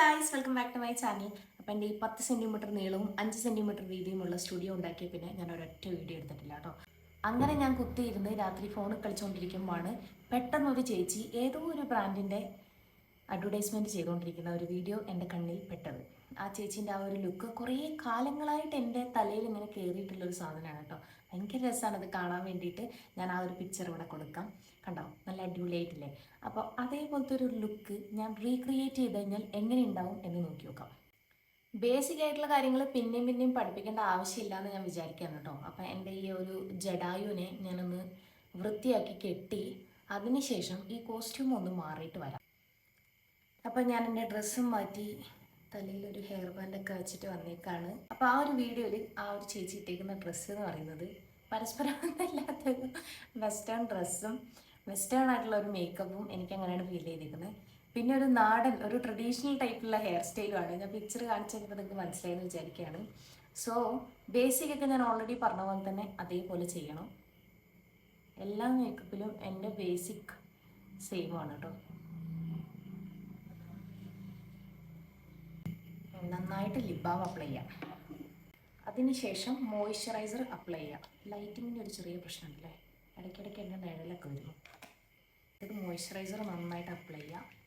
Guys welcome back to my channel അപ്പോൾ എന്റെ ഈ പത്ത് സെന്റിമീറ്റർ നീളവും അഞ്ച് സെന്റിമീറ്റർ വീതിയുമുള്ള സ്റ്റുഡിയോ ഉണ്ടാക്കിയ പിന്നെ ഞാൻ ഒരൊറ്റ വീഡിയോ എടുത്തിട്ടില്ല കേട്ടോ. അങ്ങനെ ഞാൻ കുത്തിയിരുന്ന് രാത്രി ഫോണിൽ കളിച്ചുകൊണ്ടിരിക്കുമ്പോഴാണ് പെട്ടെന്നൊരു ചേച്ചി ഏതോ ഒരു ബ്രാൻഡിന്റെ അഡ്വർടൈസ്മെന്റ് ചെയ്തുകൊണ്ടിരിക്കുന്ന ഒരു വീഡിയോ എന്റെ കണ്ണിൽ പെട്ടത്. ആ ചേച്ചീന്റെ ആ ഒരു ലുക്ക് കുറേ കാലങ്ങളായിട്ട് എന്റെ തലയിൽ ഇങ്ങനെ കയറിയിട്ടുള്ളൊരു സാധനമാണ് കേട്ടോ. ഭയങ്കര രസമാണ് അത് കാണാൻ വേണ്ടിയിട്ട് ഞാൻ ആ ഒരു പിക്ചർ ഇവിടെ കൊടുക്കാം. കണ്ടോ? നല്ല അടിപൊളിയായിട്ടില്ലേ? അപ്പോൾ അതേപോലത്തെ ഒരു ലുക്ക് ഞാൻ റീക്രിയേറ്റ് ചെയ്ത് കഴിഞ്ഞാൽ എങ്ങനെ ഉണ്ടാവും എന്ന് നോക്കി നോക്കാം. ബേസിക് ആയിട്ടുള്ള കാര്യങ്ങൾ പിന്നെയും പിന്നെയും പഠിപ്പിക്കേണ്ട ആവശ്യമില്ല എന്ന് ഞാൻ വിചാരിക്കുകയാണ് കേട്ടോ. അപ്പം എന്റെ ഈ ഒരു ജഡായുവിനെ ഞാനൊന്ന് വൃത്തിയാക്കി കെട്ടി അതിനുശേഷം ഈ കോസ്റ്റ്യൂം ഒന്ന് മാറിയിട്ട് വരാം. അപ്പം ഞാൻ എന്റെ ഡ്രസ്സും മാറ്റി തലയിൽ ഒരു ഹെയർ ബാൻഡൊക്കെ വെച്ചിട്ട് വന്നേക്കാണ്. അപ്പോൾ ആ ഒരു വീഡിയോയിൽ ആ ഒരു ചേച്ചി ഇട്ടേക്കുന്ന ഡ്രസ്സ് എന്ന് പറയുന്നത് പരസ്പരമല്ലാത്തൊരു വെസ്റ്റേൺ ഡ്രസ്സും വെസ്റ്റേൺ ആയിട്ടുള്ള ഒരു മേക്കപ്പും എനിക്ക് അങ്ങനെയാണ് ഫീൽ ചെയ്തിരിക്കുന്നത്. പിന്നെ ഒരു നാടൻ ഒരു ട്രഡീഷണൽ ടൈപ്പുള്ള ഹെയർ സ്റ്റൈലുമാണ് ഞാൻ പിക്ചർ കാണിച്ചു കഴിഞ്ഞപ്പോൾ നിങ്ങൾക്ക് മനസ്സിലായെന്ന് വിചാരിക്കുകയാണ്. സോ ബേസിക് ഒക്കെ ഞാൻ ഓൾറെഡി പറഞ്ഞ പോലെ തന്നെ അതേപോലെ ചെയ്യണം. എല്ലാ മേക്കപ്പിലും എന്റെ ബേസിക് സെയിം ആണ് കേട്ടോ നന്നായിട്ട് ലിപ് ബാം അപ്ലൈ ചെയ്യാം. അതിനുശേഷം മോയ്സ്ചറൈസർ അപ്ലൈ ചെയ്യാം. ലൈറ്റിങ്ങിന്റെ ഒരു ചെറിയ പ്രശ്നമുണ്ടല്ലേ? ഇടയ്ക്കിടയ്ക്ക് എന്റെ നിഴലൊക്കെ വരുന്നു ഇത് മോയ്സ്ചറൈസർ നന്നായിട്ട് അപ്ലൈ ചെയ്യാം.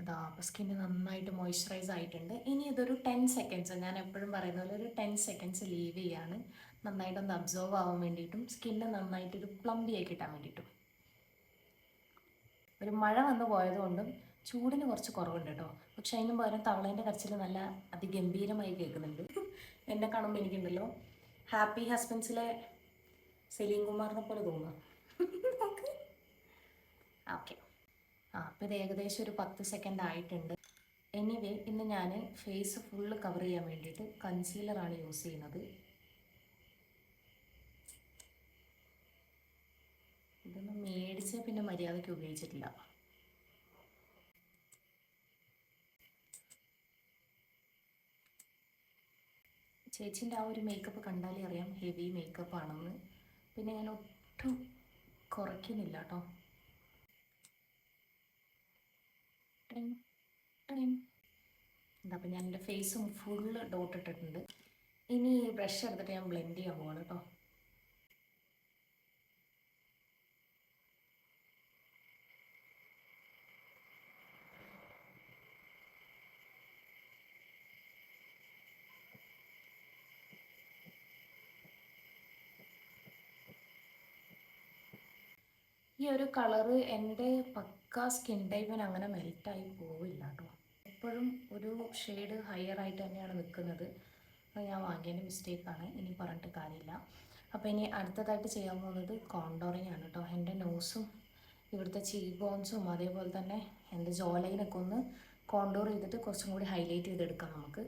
അതാ അപ്പോൾ സ്കിന്ന് നന്നായിട്ട് മോയ്സ്ചറൈസ് ആയിട്ടുണ്ട്. ഇനി ഇതൊരു ടെൻ സെക്കൻഡ്സ് ഞാൻ എപ്പോഴും പറയുന്ന പോലെ ഒരു ടെൻ സെക്കൻഡ്സ് ലീവ് ചെയ്യാണ്. നന്നായിട്ടൊന്ന് അബ്സോർവ് ആവാൻ വേണ്ടിയിട്ടും സ്കിന്ന് നന്നായിട്ടൊരു പ്ലംബി ആയി കിട്ടാൻ വേണ്ടിയിട്ടും. ഒരു മഴ വന്നു പോയതുകൊണ്ടും ചൂടിന് കുറച്ച് കുറവുണ്ട് കേട്ടോ പക്ഷെ അതിന് പകരം തവളേന്റെ കരച്ചിൽ നല്ല അതിഗംഭീരമായി കേൾക്കുന്നുണ്ട്. എന്നെ കാണുമ്പോൾ എനിക്കുണ്ടല്ലോ ഹാപ്പി ഹസ്ബൻഡ്സിലെ സെലീം കുമാറിനെ പോലെ തോന്നുന്നു. ഓക്കെ. ആ അപ്പോൾ ഇത് ഏകദേശം ഒരു പത്ത് സെക്കൻഡ് ആയിട്ടുണ്ട്. എനിവേ ഇന്ന് ഞാൻ ഫേസ് ഫുള്ള് കവർ ചെയ്യാൻ വേണ്ടിയിട്ട് കൺസീലറാണ് യൂസ് ചെയ്യുന്നത്. ഇതൊന്നും മേടിച്ച് പിന്നെ മര്യാദയ്ക്ക് ഉപയോഗിച്ചിട്ടില്ല. ചേച്ചിന്റെ ആ ഒരു മേക്കപ്പ് കണ്ടാലേ അറിയാം ഹെവി മേക്കപ്പ് ആണെന്ന്. പിന്നെ ഞാൻ ഒട്ടും കുറയ്ക്കുന്നില്ല കേട്ടോ അപ്പം ഞാൻ എന്റെ ഫേസും ഫുള്ള് ഡോട്ട് ഇട്ടിട്ടുണ്ട്. ഇനി ബ്രഷ് എടുത്തിട്ട് ഞാൻ ബ്ലെൻഡ് ചെയ്യാൻ പോവാണ് കേട്ടോ ഈ ഒരു കളറ് എന്റെ പക്ക സ്കിൻ ടൈപ്പിന് അങ്ങനെ മെൽറ്റായി പോവില്ല കേട്ടോ എപ്പോഴും ഒരു ഷെയ്ഡ് ഹയർ ആയിട്ട് തന്നെയാണ് നിൽക്കുന്നത്. അത് ഞാൻ വാങ്ങിയതിന്റെ മിസ്റ്റേക്കാണ്. ഇനി പറഞ്ഞിട്ട് കാര്യമില്ല. അപ്പോൾ ഇനി അടുത്തതായിട്ട് ചെയ്യാൻ പോകുന്നത് കോണ്ടോറിങ് ആണ് കേട്ടോ എന്റെ നോസും ഇവിടുത്തെ ചീക്ക് ബോൺസും അതേപോലെ തന്നെ എന്റെ ജോലൈനൊക്കെ ഒന്ന് കോണ്ടോർ ചെയ്തിട്ട് കുറച്ചും കൂടി ഹൈലൈറ്റ് ചെയ്തെടുക്കാം നമുക്ക്.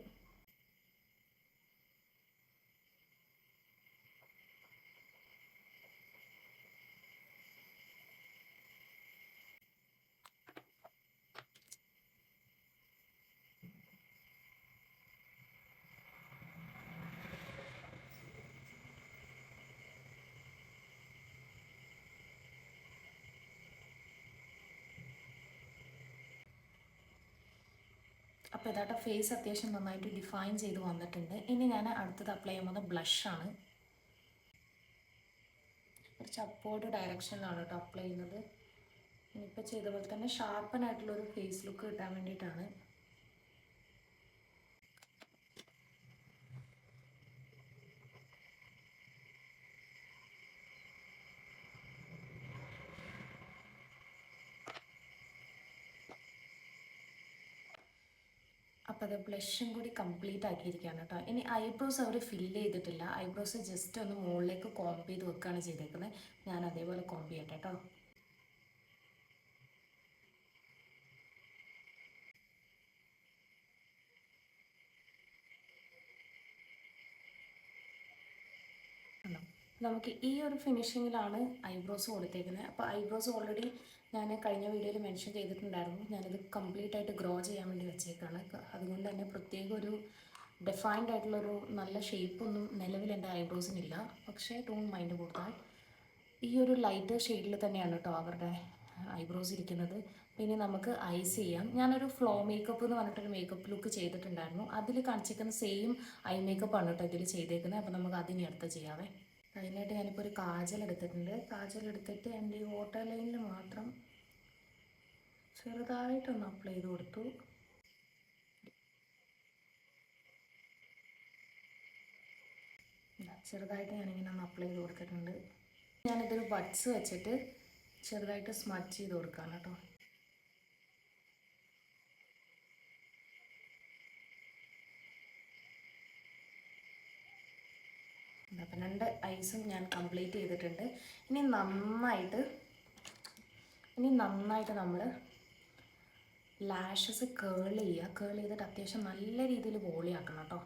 അപ്പോൾ ഇതാട്ട ഫേസ് അത്യാവശ്യം നന്നായിട്ട് ഡിഫൈൻ ചെയ്ത് വന്നിട്ടുണ്ട്. ഇനി ഞാൻ അടുത്തത് അപ്ലൈ ചെയ്യുന്നത് ബ്ലഷാണ് കുറച്ച് അപ്പോർഡ് ഡയറക്ഷനിലാണ് കേട്ടോ അപ്ലൈ ചെയ്യുന്നത്. ഇനിയിപ്പോൾ ചെയ്ത പോലെ തന്നെ ഷാർപ്പനായിട്ടുള്ളൊരു ഫേസ് ലുക്ക് കിട്ടാൻ വേണ്ടിയിട്ടാണ്. അപ്പോൾ അത് ബ്ലഷും കൂടി കംപ്ലീറ്റ് ആക്കിയിരിക്കുകയാണ് കേട്ടോ. ഇനി ഐബ്രോസ് അവർ ഫില്ല് ചെയ്തിട്ടില്ല. ഐബ്രോസ് ജസ്റ്റ് ഒന്ന് മുകളിലേക്ക് കോംപ് ചെയ്ത് വെക്കുകയാണ് ചെയ്തേക്കുന്നത്. ഞാൻ അതേപോലെ കോംപ് ചെയ്യട്ടെ കേട്ടോ കണ്ടോ? നമുക്ക് ഈ ഒരു ഫിനിഷിങ്ങിലാണ് ഐബ്രോസ് കൊടുത്തേക്കുന്നത്. അപ്പോൾ ഐബ്രോസ് ഓൾറെഡി ഞാൻ കഴിഞ്ഞ വീഡിയോയിൽ മെൻഷൻ ചെയ്തിട്ടുണ്ടായിരുന്നു. ഞാനിത് കംപ്ലീറ്റ് ആയിട്ട് ഗ്രോ ചെയ്യാൻ വേണ്ടി വെച്ചേക്കാണ്. അതുകൊണ്ട് തന്നെ പ്രത്യേക ഒരു ഡെഫൈൻഡ് ആയിട്ടുള്ളൊരു നല്ല ഷേപ്പൊന്നും നിലവിൽ എന്റെ ഐബ്രോസിനില്ല പക്ഷേ ഡോണ്ട് മൈൻഡ് കൊടുത്താൽ ഈ ഒരു ലൈറ്റ് ഷെയ്ഡിൽ തന്നെയാണ് കേട്ടോ അവരുടെ ഐബ്രോസ് ഇരിക്കുന്നത്. പിന്നെ നമുക്ക് ഐസ് ചെയ്യാം. ഞാനൊരു ഫ്ലോ മേക്കപ്പ് എന്ന് പറഞ്ഞിട്ടൊരു മേക്കപ്പ് ലുക്ക് ചെയ്തിട്ടുണ്ടായിരുന്നു. അതിൽ കാണിച്ചിരിക്കുന്ന സെയിം ഐ മേക്കപ്പ് ആണ് കേട്ടോ ഇതിൽ ചെയ്തേക്കുന്നത്. അപ്പോൾ നമുക്ക് അതിനി അടുത്ത് ചെയ്യാവേ. അതിനായിട്ട് ഞാനിപ്പോൾ ഒരു കാജൽ എടുത്തിട്ടുണ്ട്. കാജൽ എടുത്തിട്ട് എന്റെ ഈ വാട്ടർ ലൈനിൽ മാത്രം ചെറുതായിട്ടൊന്ന് അപ്ലൈ ചെയ്ത് കൊടുത്തു. ചെറുതായിട്ട് ഞാനിങ്ങനെ ഒന്ന് അപ്ലൈ ചെയ്ത് കൊടുത്തിട്ടുണ്ട്. ഞാനിതൊരു ബഡ്സ് വെച്ചിട്ട് ചെറുതായിട്ട് സ്മച്ച് ചെയ്ത് കൊടുക്കാം കേട്ടോ. അപ്പം രണ്ട് ഐസും ഞാൻ കംപ്ലീറ്റ് ചെയ്തിട്ടുണ്ട്. ഇനി നന്നായിട്ട് ഇനി നന്നായിട്ട് നമ്മൾ ലാഷസ് കേൾ ചെയ്യുക. കേൾ ചെയ്തിട്ട് അത്യാവശ്യം നല്ല രീതിയിൽ വോളിയാക്കണം കേട്ടോ.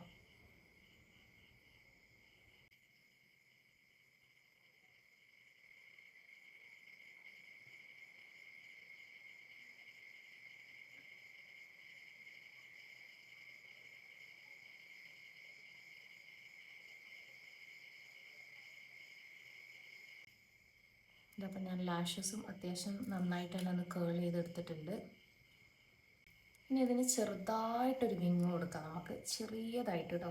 ഇതപ്പം ഞാൻ ലാഷസും അത്യാവശ്യം നന്നായിട്ട് തന്നെ ഒന്ന് കേൾ ചെയ്തെടുത്തിട്ടുണ്ട്. ഇനി ഇതിന് ചെറുതായിട്ടൊരു വിങ് കൊടുക്കാം. നമുക്ക് ചെറിയതായിട്ട് കേട്ടോ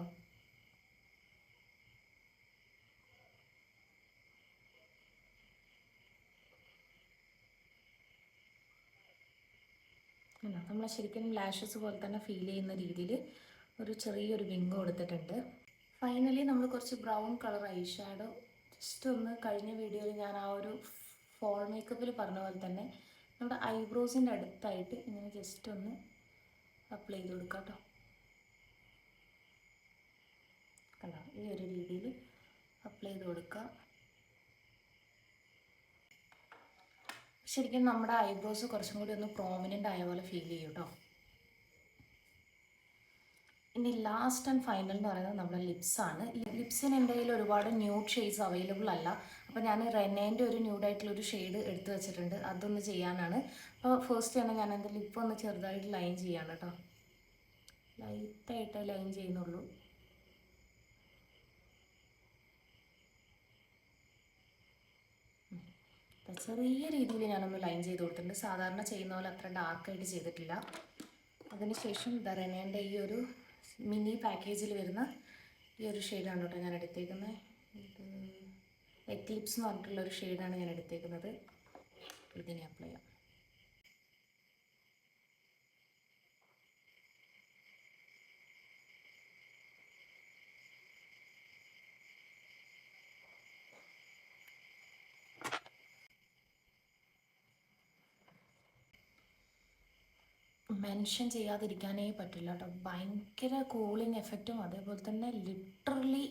നമ്മൾ ശരിക്കും ലാഷസ് പോലെ തന്നെ ഫീൽ ചെയ്യുന്ന രീതിയിൽ ഒരു ചെറിയൊരു വിങ് കൊടുത്തിട്ടുണ്ട്. ഫൈനലി നമ്മൾ കുറച്ച് brown colour eye shadow just ഒന്ന് കഴിഞ്ഞ വീഡിയോയിൽ ഞാൻ ആ ഒരു ഫോൾ മേക്കപ്പിൽ പറഞ്ഞ പോലെ തന്നെ നമ്മുടെ ഐബ്രോസിന്റെ അടുത്തായിട്ട് ഇങ്ങനെ ജസ്റ്റ് ഒന്ന് അപ്ലൈ ചെയ്ത് കൊടുക്കാം കേട്ടോ കണ്ടോ? ഈ ഒരു രീതിയിൽ അപ്ലൈ ചെയ്ത് കൊടുക്കുക ശരിക്കും നമ്മുടെ ഐബ്രോസ് കുറച്ചും കൂടി ഒന്ന് പ്രോമിനന്റ് ആയ പോലെ ഫീൽ ചെയ്യും കേട്ടോ ഇനി ലാസ്റ്റ് ആൻഡ് ഫൈനൽ എന്ന് പറയുന്നത് നമ്മുടെ ലിപ്സാണ് ലിപ്സിന് എന്റെ കയ്യിൽ ഒരുപാട് ന്യൂഡ് ഷെയ്ഡ്സ് അവൈലബിൾ അല്ല. അപ്പോൾ ഞാൻ റെനേന്റെ ഒരു ന്യൂഡായിട്ടുള്ളൊരു ഷെയ്ഡ് എടുത്തു വെച്ചിട്ടുണ്ട്. അതൊന്ന് ചെയ്യാനാണ്. അപ്പോൾ ഫസ്റ്റ് തന്നെ ഞാൻ എന്റെ ലിപ്പ് ഒന്ന് ചെറുതായിട്ട് ലൈൻ ചെയ്യാണ് കേട്ടോ ലൈറ്റായിട്ട് ലൈൻ ചെയ്യുന്നുള്ളൂ. ചെറിയ രീതിയിൽ ഞാനൊന്ന് ലൈൻ ചെയ്ത് കൊടുത്തിട്ടുണ്ട്. സാധാരണ ചെയ്യുന്ന പോലെ അത്ര ഡാർക്കായിട്ട് ചെയ്തിട്ടില്ല. അതിനുശേഷം ധരണേന്റെ ഈ ഒരു മിനി പാക്കേജിൽ വരുന്ന ഈ ഒരു ഷെയ്ഡാണ് കേട്ടോ ഞാൻ എടുത്തേക്കുന്നത് എക്ലിപ്സ് എന്ന് പറഞ്ഞിട്ടുള്ള ഒരു ഷെയ്ഡാണ് ഞാൻ എടുത്തേക്കുന്നത്. ഇതിനെ അപ്ലൈ ചെയ്യാം. മെൻഷൻ ചെയ്യാതിരിക്കാനേ പറ്റില്ല കേട്ടോ. ഭയങ്കര കൂളിംഗ് എഫക്റ്റും അതേപോലെ തന്നെ ലിറ്ററലി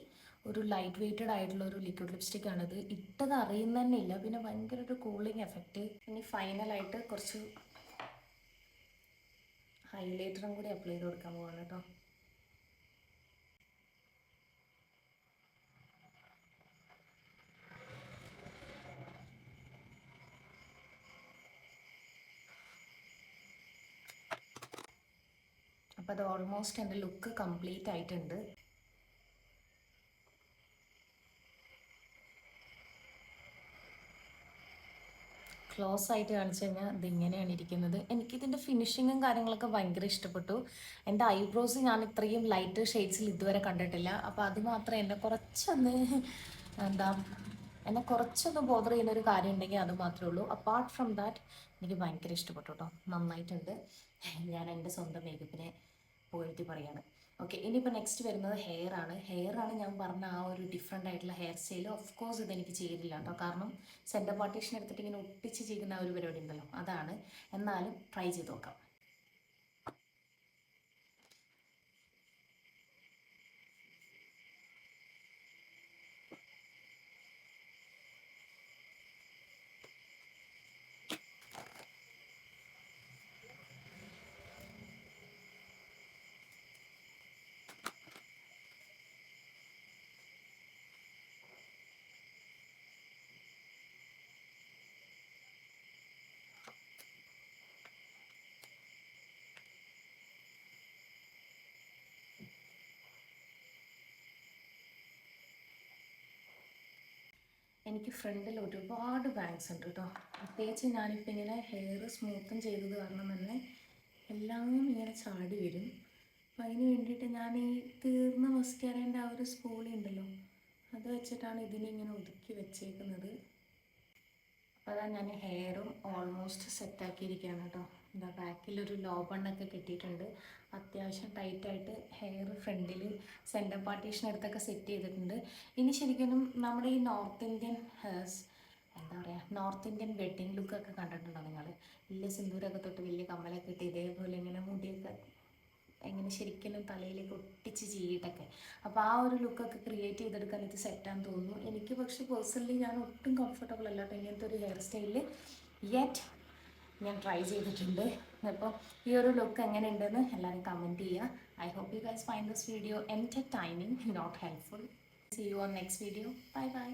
ഒരു ലൈറ്റ് വെയ്റ്റഡ് ആയിട്ടുള്ള ഒരു ലിക്വിഡ് ലിപ്സ്റ്റിക് ആണിത്. ഇട്ടത് അറിയുന്ന ഇല്ല പിന്നെ ഭയങ്കര ഒരു കൂളിംഗ് എഫക്റ്റ് ഇനി ഫൈനലായിട്ട് കുറച്ച് ഹൈലൈറ്ററും കൂടി അപ്ലൈ ചെയ്ത് കൊടുക്കാൻ പോവാണ് കേട്ടോ അപ്പോൾ അത് ഓൾമോസ്റ്റ് എന്റെ ലുക്ക് കംപ്ലീറ്റ് ആയിട്ടുണ്ട്. ക്ലോസ് ആയിട്ട് കാണിച്ചു കഴിഞ്ഞാൽ ഇതിങ്ങനെയാണ് ഇരിക്കുന്നത്. എനിക്കിതിന്റെ ഫിനിഷിങ്ങും കാര്യങ്ങളൊക്കെ ഭയങ്കര ഇഷ്ടപ്പെട്ടു. എന്റെ ഐബ്രോസ് ഞാൻ ഇത്രയും ലൈറ്റ് ഷെയ്ഡ്സിൽ ഇതുവരെ കണ്ടിട്ടില്ല. അപ്പോൾ അത് മാത്രം എന്നെ കുറച്ചൊന്ന് എന്താ എന്നെ കുറച്ചൊന്ന് ബോദർ ചെയ്യുന്ന ഒരു കാര്യം ഉണ്ടെങ്കിൽ അത് മാത്രമേ ഉള്ളൂ. അപ്പാർട്ട് ഫ്രം ദാറ്റ് എനിക്ക് ഭയങ്കര ഇഷ്ടപ്പെട്ടു കേട്ടോ നന്നായിട്ടുണ്ട്. ഞാൻ എന്റെ സ്വന്തം മേക്കപ്പിനെ പോയിട്ട് പറയാണ് ഓക്കെ ഇനിയിപ്പോൾ നെക്സ്റ്റ് വരുന്നത് ഹെയർ ആണ്. ഹെയർ ആണ് ഞാൻ പറഞ്ഞ ആ ഒരു ഡിഫറെന്റ് ആയിട്ടുള്ള ഹെയർ സ്റ്റൈൽ ഓഫ് കോഴ്സ് ഇതെനിക്ക് ചെയ്തില്ല കേട്ടോ കാരണം സെന്റർ പാർട്ടീഷൻ എടുത്തിട്ട് ഇങ്ങനെ ഒട്ടിച്ച് ചെയ്യുന്ന ആ ഒരു പരിപാടി ഉണ്ടല്ലോ അതാണ്. എന്നാലും ട്രൈ ചെയ്ത് നോക്കാം. എനിക്ക് ഫ്രണ്ടിൽ ഒരുപാട് ബാങ്ക്സ് ഉണ്ട് കേട്ടോ പ്രത്യേകിച്ച് ഞാനിപ്പോൾ ഇങ്ങനെ ഹെയർ സ്മൂത്തും ചെയ്തത് കാരണം തന്നെ എല്ലാം ഇങ്ങനെ ചാടി വരും. അപ്പം അതിന് വേണ്ടിയിട്ട് ഞാൻ ഈ തീർന്ന മസ്കാരേന്റെ ആ ഒരു സ്പൂളി ഉണ്ടല്ലോ അത് വെച്ചിട്ടാണ് ഇതിനെ ഇങ്ങനെ ഒതുക്കി വെച്ചേക്കുന്നത്. അപ്പോൾ അതാ ഞാൻ ഹെയറും ഓൾമോസ്റ്റ് സെറ്റാക്കിയിരിക്കുകയാണ് കേട്ടോ എന്താ ബാക്കിലൊരു ലോ ബണ്ണൊക്കെ കിട്ടിയിട്ടുണ്ട്. അത്യാവശ്യം ടൈറ്റായിട്ട് ഹെയർ ഫ്രണ്ടിൽ സെന്റർ പാർട്ടീഷൻ അടുത്തൊക്കെ സെറ്റ് ചെയ്തിട്ടുണ്ട്. ഇനി ശരിക്കും നമ്മുടെ ഈ നോർത്ത് ഇന്ത്യൻ എന്താ പറയുക നോർത്ത് ഇന്ത്യൻ വെഡ്ഡിങ് ലുക്കൊക്കെ കണ്ടിട്ടുണ്ടോ നിങ്ങൾ വലിയ സിന്ദൂരൊക്കെ തൊട്ട് വലിയ കമ്മലൊക്കെ ഇട്ട് ഇതേപോലെ ഇങ്ങനെ മുടിയൊക്കെ എങ്ങനെ ശരിക്കും തലയിലേക്ക് ഒട്ടിച്ച് ചെയ്തിട്ടൊക്കെ അപ്പോൾ ആ ഒരു ലുക്കൊക്കെ ക്രിയേറ്റ് ചെയ്തെടുക്കാൻ ഇത് സെറ്റാന്ന് തോന്നുന്നു. എനിക്ക് പക്ഷേ പേഴ്സണലി ഞാൻ ഒട്ടും കംഫർട്ടബിൾ അല്ലാട്ടോ ഇങ്ങനത്തെ ഒരു ഹെയർ സ്റ്റൈലിൽ യെറ്റ് ഞാൻ ട്രൈ ചെയ്തിട്ടുണ്ട്. അപ്പോൾ ഈ ഒരു ലുക്ക് എങ്ങനെ ഉണ്ടെന്ന് എല്ലാവരും കമന്റ് ചെയ്യുക. I hope you guys find this video entertaining not helpful see you on next video bye bye